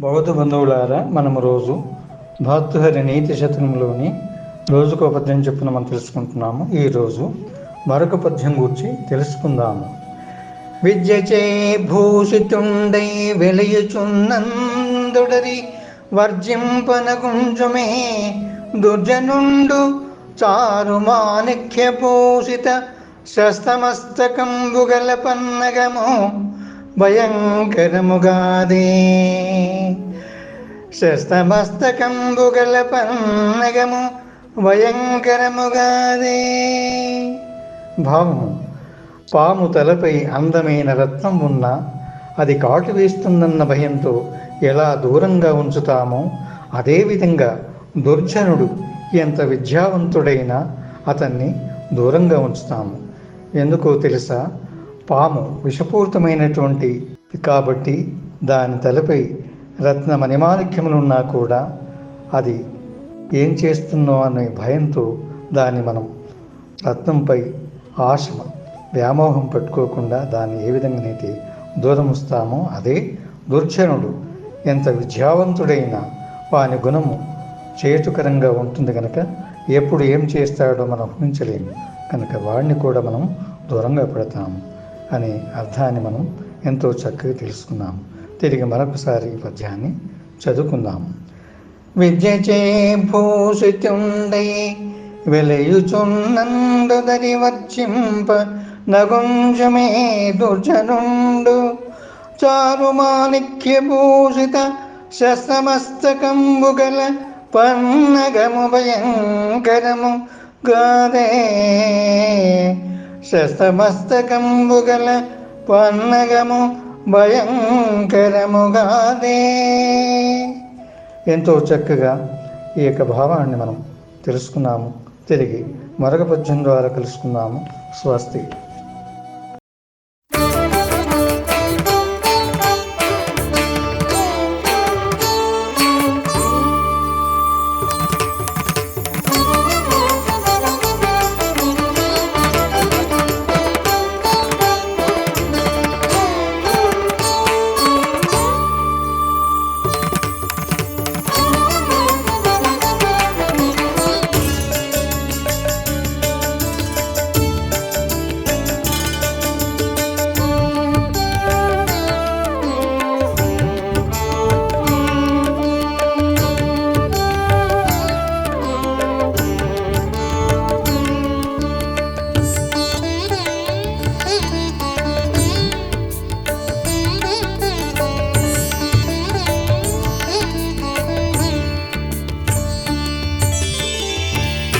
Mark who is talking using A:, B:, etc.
A: బౌద్ధ బంధువులారా మనము రోజు భాతృహరి నీతి శతకంలోని రోజుకో పద్యం చొప్పున మనం తెలుసుకుంటున్నాము. ఈరోజు మరొక పద్యం గురించి తెలుసుకుందాము. విద్యచే భూషితుండై వెలయుచున్నందుడరి వర్జింపనగుంజుమే దుర్జనుండు చారు మాణిక్య భూషిత శస్తమస్తకంబుగల పన్నగము భయంకరముగాదే. శస్తమస్తకంబుగల పన్నగము భయంకరముగాదే. భావము పాము తలపై అందమైన రత్నం ఉన్నా అది కాటు వేస్తుందన్న భయంతో ఎలా దూరంగా ఉంచుతామో అదేవిధంగా దుర్జనుడు ఎంత విద్యావంతుడైనా అతన్ని దూరంగా ఉంచుతాము. ఎందుకో తెలుసా? పాము విషపూరితమైనటువంటి కాబట్టి దాని తలపై రత్న మణిమాణిక్యములున్నా కూడా అది ఏం చేస్తుందో అనే భయంతో దాన్ని మనం రత్నంపై ఆశ వ్యామోహం పెట్టుకోకుండా దాన్ని ఏ విధంగానైతే దూరం ఉంచుతామో అదే దుర్జనుడు. ఎంత విద్యావంతుడైనా వాని గుణము చేతుకరంగా ఉంటుంది కనుక ఎప్పుడు ఏం చేస్తాడో మనం ఊహించలేము. కనుక వాడిని కూడా మనం దూరంగా పెడతాము అనే అర్థాన్ని మనం ఎంతో చక్కగా తెలుసుకున్నాము. తిరిగి మరొకసారి ఈ పద్యాన్ని చదువుకుందాము విద్యచే భూషితుండై వెలయుచున్నందుదరి వర్చింప నగుంజమే దుర్జనుండు. చారు మాణిక్య భూషిత శస్త్రమస్తకంబు గల పన్నగము భయంకరము గాదే. శస్త్రమస్తకంబు గల పన్నగము భయంకరముగాదే ఎంతో చక్కగా ఈ యొక్క భావాన్ని మనం తెలుసుకున్నాము. తిరిగి మరొక పద్యం ద్వారా కలుసుకున్నాము. స్వస్తి.